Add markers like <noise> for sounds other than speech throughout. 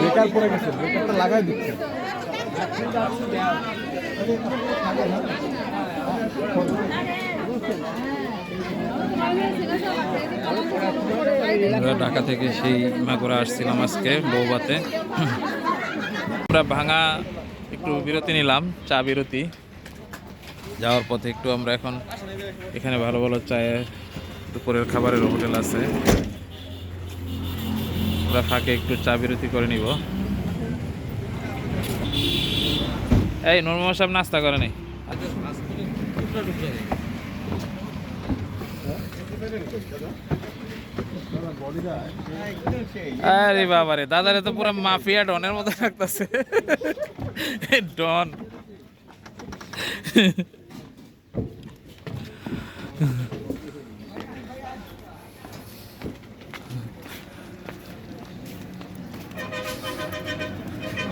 বেকার গেছে বেকারটা লাগাই দিচ্ছে ঢাকা থেকে সেই মাগুরা আসছিলাম আজকে বৌবাতে আমরা ভাঙা একটু বিরতি নিলাম, চা বিরতি। যাওয়ার পথে একটু আমরা এখন এখানে ভালো ভালো চায়ের দুপুরের খাবারের হোটেল আছে। আমরা ফাঁকে একটু চা বিরতি করে নিব। এই নর্মাল সাহেব নাস্তা করে নেই আরে বাবারে, দাদারে তো পুরো মাফিয়া ডনের মতো লাগতেছে। ডন যাত্রাপথে এ চা আমার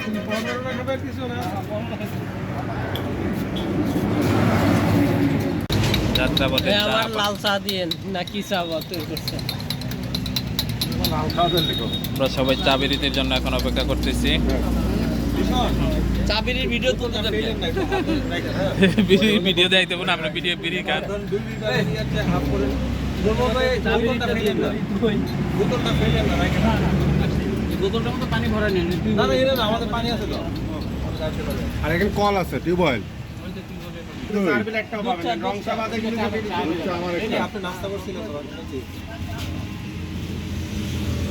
লাল চা দিয়েন না কি চা তৈরি করছেন আমরা সবাই চা বিরতির জন্য এখন অপেক্ষা করতেছি। চাবির ভিডিও তুলতে ভিডিও দেখাইতে না আমরা ভিডিও বোতলটার মতো পানি ভরা নেন। আর এখানে কল আছে টিউবওয়েল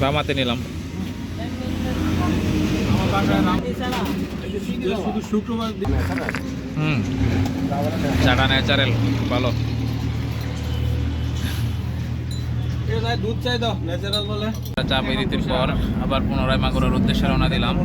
বামাতে নিলাম। শুধু শুক্রবার হুম। চাটা ন্যাচারাল ভালো। চা বিরতির পর আবার পুনরায় মাগুরার উদ্দেশ্যে রওনা দিলাম।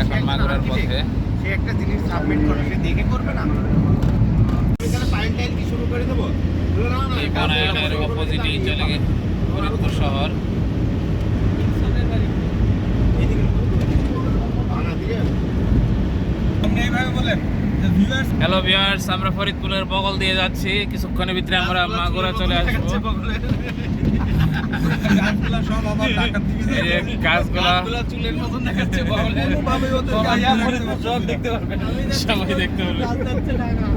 এখন মাগুরার পথে। সে একটা জিনিস সাবমিট করবে সে দেখে করবে না। এখানে কি শুরু করে দেবো? না না অপোজিটেই চলে গে ফরিদপুর শহর। হ্যালো ভিউয়ার্স আমরা ফরিদপুরের বগল দিয়ে যাচ্ছি। কিছুক্ষণের ভিতরে আমরা মাগুরা চলে আসব। গাছগুলা <laughs> চুলের মতন দেখাচ্ছে দেখতে পারবেন <laughs> সবাই দেখতে পারবে।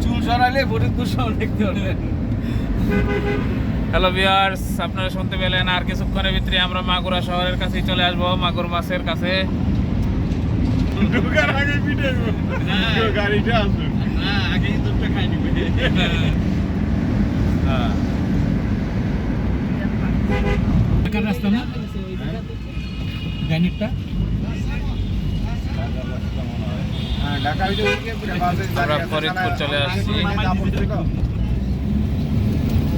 চুল সরাইলে ফরিদপুর সব দেখতে পারবেন হ্যালো ভিউয়ার্স আপনারা শুনতে পেলেন আর কিছুক্ষণের ভিতরে আমরা মাগুরা শহরের কাছেই চলে আসব মাগুর মাছের কাছে। নিবে। হ্যাঁ। রাস্তা না? গ্যানিটটা হ্যাঁ ঢাকা আমরা ফরিদপুর চলে আসছি।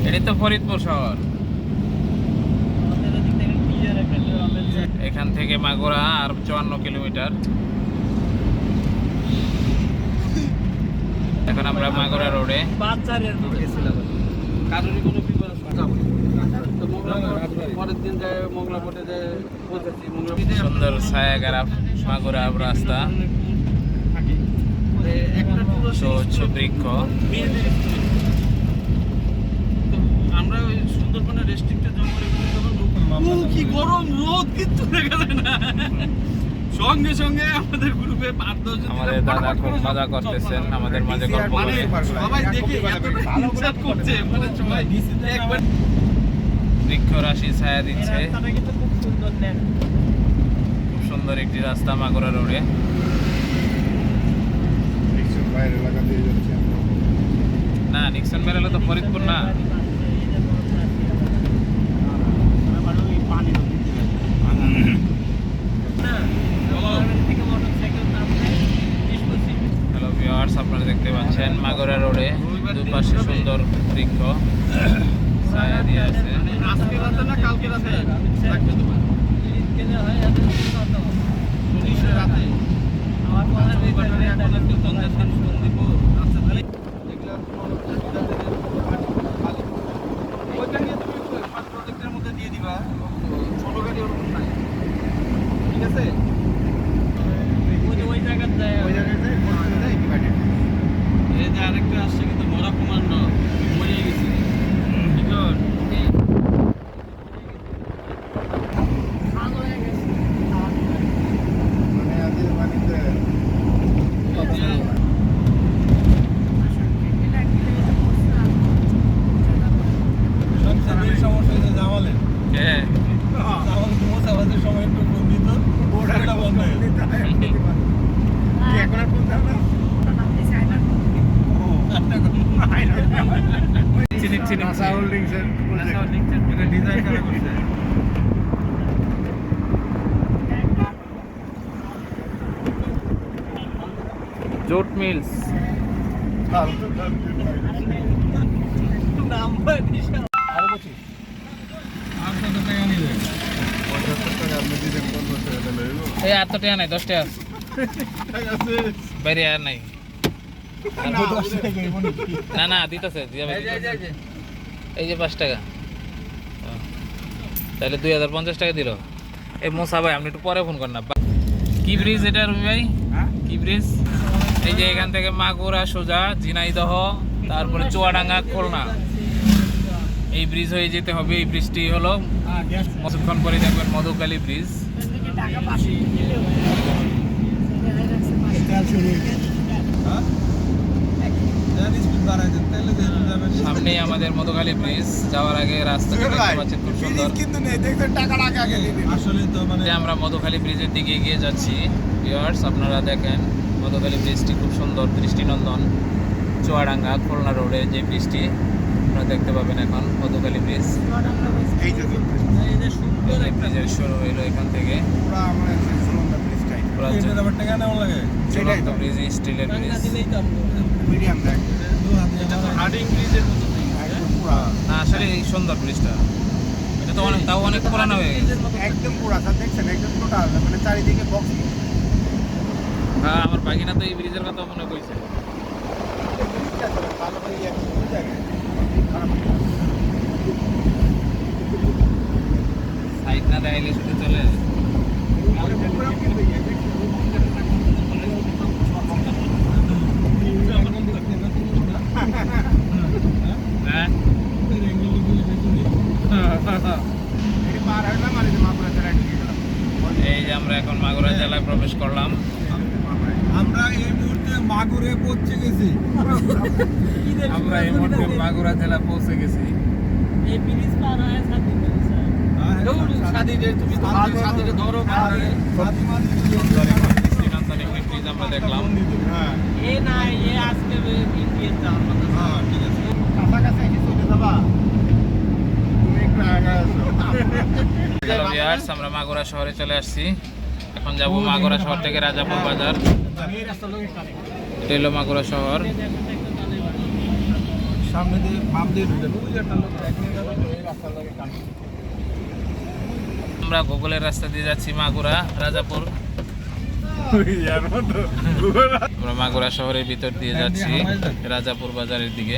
এটাই তো ফরিদপুর শহর। এখান থেকে মাগুরা আর চুয়ান্ন কিলোমিটার। এখন আমরা মাগুরা রোডে। সুন্দর ছায়াগারা মাগুরা রাস্তা। টুরো বৃক্ষ সুন্দরবনের রেস্ট্রিক্টেড জঙ্গলে ও কি গরম রোদ কিন্তু দেখা যায় না। সঙ্গে সঙ্গে আমাদের গ্রুপে পাঁচ দশ জন আমাদের দাদা খুব মজা করতেছেন আমাদের মাঝে গল্প মানে করে সবাই দেখে এতটা করছে মানে সবাই একবার বৃক্ষ রাশি ছায়া দিচ্ছে। খুব সুন্দর খুব সুন্দর একটি রাস্তা মাগুরা রোডে। না নিক্সন বেরোলে তো ফরিদপুর Thank you. Project। এটা ডিজাইন করা করছে? <laughs> জোট মিলস। এই আর তো টাকা নাই দশ টাকা আছে। বাইরে আর নাই। না না দিতেছে এই যে পাঁচ টাকা। তাহলে দুই হাজার পঞ্চাশ টাকা দিল। এই মোসা ভাই আপনি একটু পরে ফোন করেন না। বা- কি ব্রিজ এটা রবি ভাই? কি ব্রিজ এই যে এখান থেকে মাগুরা সোজা ঝিনাইদহ তারপরে চুয়াডাঙ্গা খুলনা। এই ব্রিজ হয়ে যেতে হবে। এই ব্রিজটি হলো কিছুক্ষণ পরে দেখবেন মধুকালী ব্রিজ সামনেই আমাদের মধুকালী ব্রিজ যাওয়ার আগে রাস্তা পাচ্ছেন খুব সুন্দর। কিন্তু নেই, দেখবেন টাকার আগে আগে আসলে তো মানে যে আমরা মধুখালী ব্রিজের দিকে এগিয়ে যাচ্ছি। ভিউয়ার্স আপনারা দেখেন মধুখালী ব্রিজটি খুব সুন্দর দৃষ্টিনন্দন চুয়াডাঙ্গা খুলনা রোডে যে ব্রিজটি আপনারা দেখতে পাবেন এখন মধুখালী ব্রিজ এই যে দেখুন, এই যে সুন্দর এই ব্রিজের শুরু হইল এখান থেকে। পুরা স্টিলের ব্রিজ Medium দেখ। হাতে আমার হার্ডিং ব্রিজের মতো একদম পুরা। না আসলে এই সুন্দর ব্রিজটা এটা তো অনেক তাও অনেক পুরানো হয়ে গেছে একদম পুরা, স্যার দেখছেন, একদম total, মানে চারিদিকে box। হ্যাঁ আমার বাগিনা তো এই ব্রিজের কথা মনে আছে, ভালো করে। খারাপ। সাইড না দেখাইলে শুধু চলে পুরা কিন্তু ইয়ে, হ্যাঁ এটি পার হইলাম, আর এই যে মাগুরা জেলায় ঢুকে গেলাম। এই যে আমরা এখন মাগুরা জেলায় প্রবেশ করলাম আমরা এই মুহূর্তে মাগুরে পৌঁছে গেছি আমরা এই মুহূর্তে মাগুরা জেলা পৌঁছে গেছি। এই ব্রিজ পার হয় সাথে আমরা দেখলাম হ্যাঁ। এ না এ আজকে ইন্ডিয়ান যাওয়ার কথা হ্যাঁ ঠিক আছে। কাছাকাছি চলে যাবা। তুমি একটু আগে আসো। হ্যালো ভিউয়ার্স আমরা মাগুরা শহরে চলে আসছি। এখন যাব মাগুরা শহর থেকে রাজাপুর বাজার। এটা হলো মাগুরা শহর। সামনে দিয়ে বাম দিয়ে ওই একটা লোক রাস্তার লাগে। আমরা গুগলের রাস্তা দিয়ে যাচ্ছি মাগুরা রাজাপুর। আমরা মাগুরা শহরের ভিতর দিয়ে যাচ্ছি রাজাপুর বাজারের দিকে।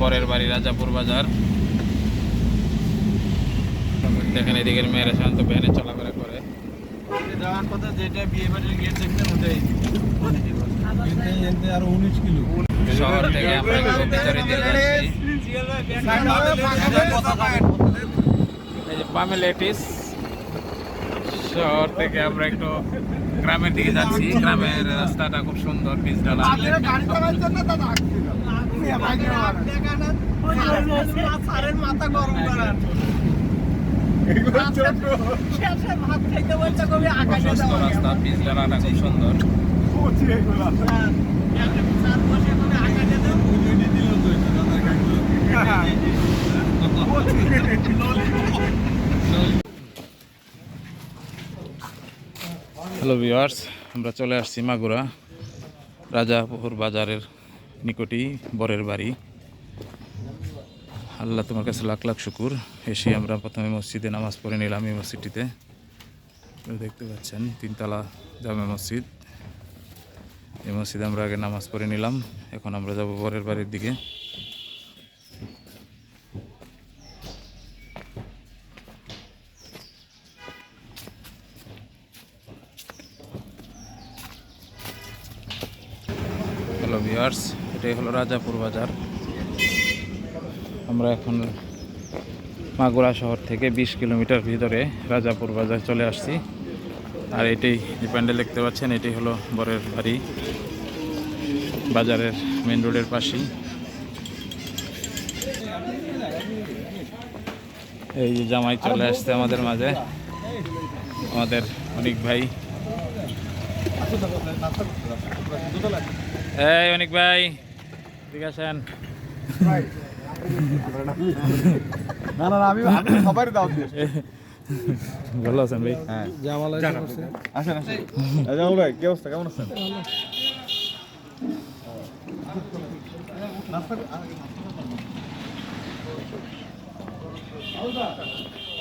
পরের বাড়ি রাজাপুর বাজার। দেখেন এদিকের মেয়েরা সাধারণত ভ্যানে চলাফেরা করে। যাওয়ার কথা যেটা বিয়ে বাড়ির গিয়ে দেখবেন ওটাই। শহর থেকে আমরা একটু ভিতরে যাচ্ছি এই যে বামে লেটিস শহর থেকে আমরা একটু গ্রামের দিকে যাচ্ছি গ্রামের রাস্তাটা খুব সুন্দর পিচ ডালা। মাথা গরম করার রাস্তা পিচ ডালাটা খুব সুন্দর হ্যালো ভিউয়ার্স আমরা চলে আসছি মাগুরা, রাজাপুর বাজারের নিকটেই বরের বাড়ি। আল্লাহ তোমার কাছে লাখ লাখ শুকুর। এসে আমরা প্রথমে মসজিদে নামাজ পড়ে নিলাম এই মসজিদটিতে। দেখতে পাচ্ছেন, তিনতলা জামে মসজিদ। এই মসজিদে আমরা আগে নামাজ পড়ে নিলাম। এখন আমরা যাব বরের বাড়ির দিকে। হ্যালো ভিওয়ার্স এটাই হলো রাজাপুর বাজার। আমরা এখন মাগুরা শহর থেকে ২০ কিলোমিটার ভিতরে রাজাপুর বাজার চলে আসছি। আর এটাই যে প্যান্ডেল দেখতে পাচ্ছেন, এটাই হলো বরের বাড়ি। বাজারের মেন রোডের পাশেই। এই যে জামাই চলে আসছে আমাদের মাঝে। আমাদের অনেক ভাই। এই অনেক ভাই ঠিক আছেন না না আমি সবারই দাওয়াত ভালো আছেন ভাই? হ্যাঁ। আসেন আসেন। এই ভাই কি অবস্থা? কেমন আছেন?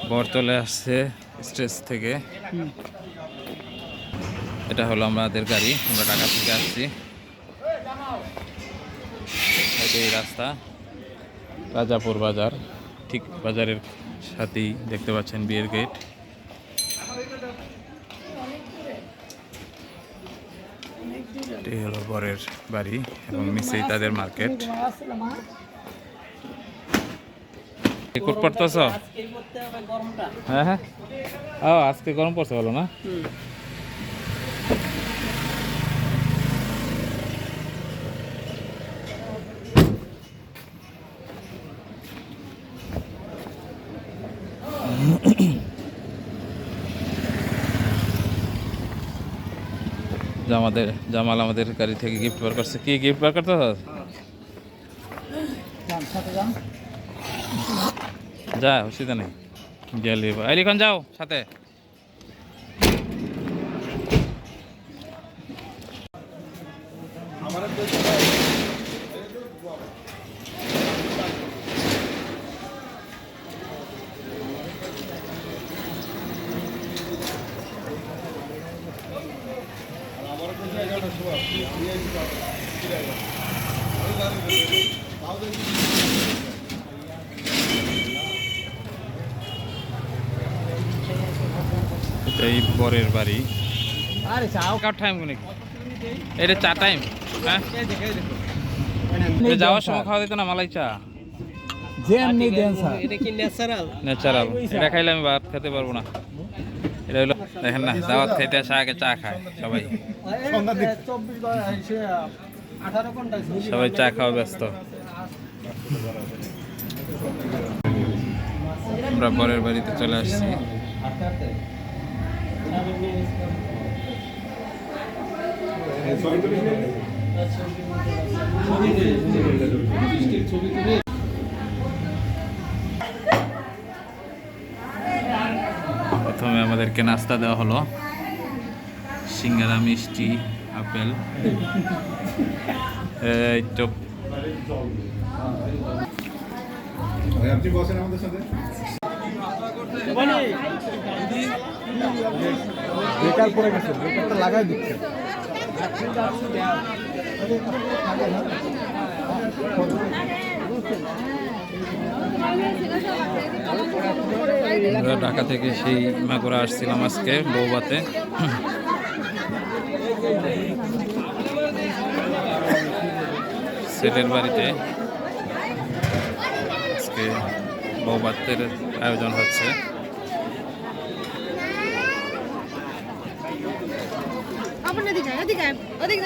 বর আসছে স্টেজ থেকে। এটা হলো আমাদের গাড়ি, আমরা ঢাকা থেকে আসছি। এই রাস্তা, রাজাপুর বাজার, ঠিক বাজারের সাথেই দেখতে পাচ্ছেন বিয়ের গেট। এটাই হলো বরের বাড়ি এবং নিচেই তাদের মার্কেট। রেকর্ড করতেছ হ্যাঁ হ্যাঁ। আজকে গরম পড়ছে বলো না? জামাদের, জামাল আমাদের গাড়ি থেকে গিফট বার করছে। কি গিফট বার করতে যা, অসুবিধা নেই। গেলে আইলিখন, যাও সাথে। এটাই বরের বাড়ি। আরে চাও কার টাইম কোন এটা চা টাইম হ্যাঁ? এটা যাওয়ার সময় খাওয়া দিত না মালাই চা? যেমনি দেন স্যার। ন্যাচারাল এটা খাইলে আমি ভাত খেতে পারব না। এটা হলো দেখেন না দাওয়াত খাইতে আসা আগে চা খায় সবাই। চব্বিশ সবাই চা খাওয়া ব্যস্ত। আমরা বরের বাড়িতে চলে আসছি। প্রথমে আমাদেরকে নাস্তা দেওয়া হলো। সিঙ্গারা, মিষ্টি। আপেল <laughs> এই তো। আপনি বসেন আমাদের সাথে। বেকার পড়ে গেছে বেকারটা লাগাই দিচ্ছে। ঢাকা থেকে সেই মাগুরা আসছিলাম আজকে বৌবাতে ছেলের বাড়িতে আজকে বৌবাতের আয়োজন হচ্ছে। আপন এদিকে আয়, এদিকে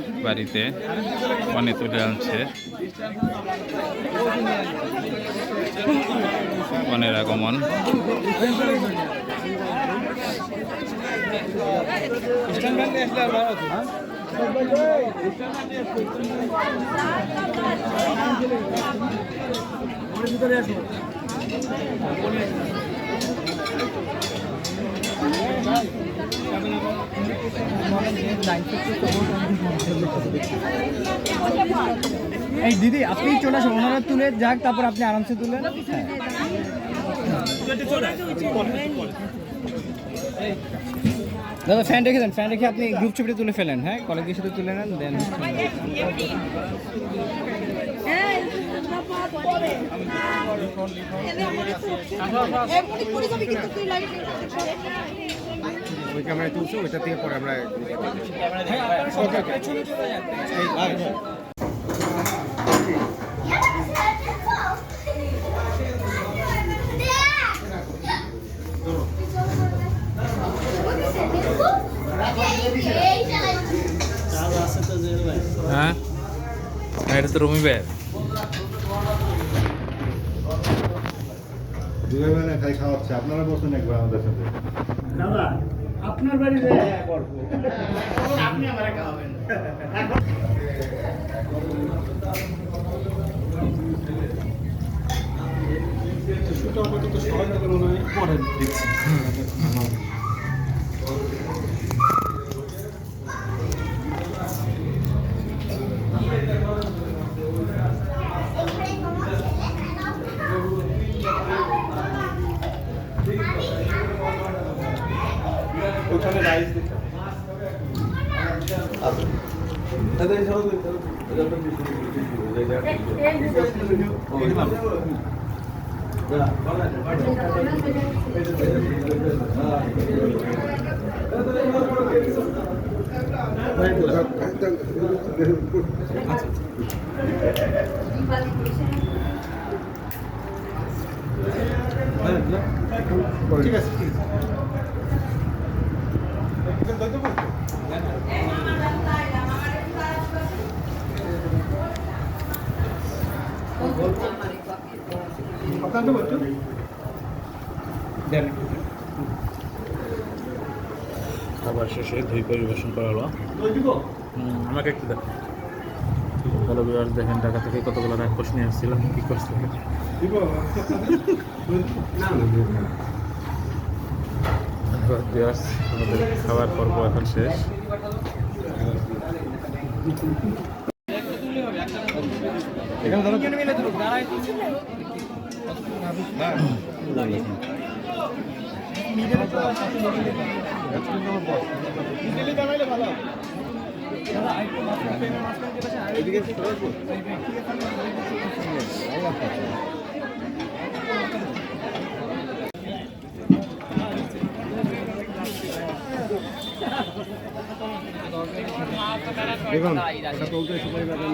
বাড়িতে পানি তুলে আনছে। কনের আগমন। ভিতরে এই দিদি, আপনি চলে আসুন, ওনারা তুলে যাক, তারপর আপনি আরামসে তুলে দাদা ফ্যান রেখে দেন ফ্যান রেখে আপনি গ্রুপ ছবিটা তুলে ফেলেন হ্যাঁ? কলেজের সাথে তুলে নেন দেন ওই ক্যামেরায় তুলছো ওইটা থেকে পরে আমরা হ্যাঁ এটা তো রুমি দুই বেলা খাই খাওয়াচ্ছে আপনারা বসুন একবার আমাদের সাথে। আপনার বাড়িতে আপনি আমার খাওয়াবেন সবাই মনে হয় পরে দেখছি। ঠিক আছে ঠিক আছে খাবার শেষে দই পরিবেশন করা হলো। আমাকে একটু দেখ হ্যালো ভিউয়ার্স দেখেন ঢাকা থেকে কতগুলো রাক্ষস নিয়ে আসছিলাম কি করছে? আমাদের খাবার পর্ব এখন শেষ। দেখুন এটা তুলতে সময় লাগান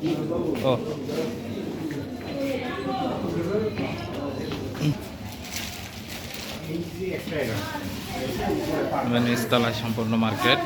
ও। নিচতলায় সম্পূর্ণ মার্কেট।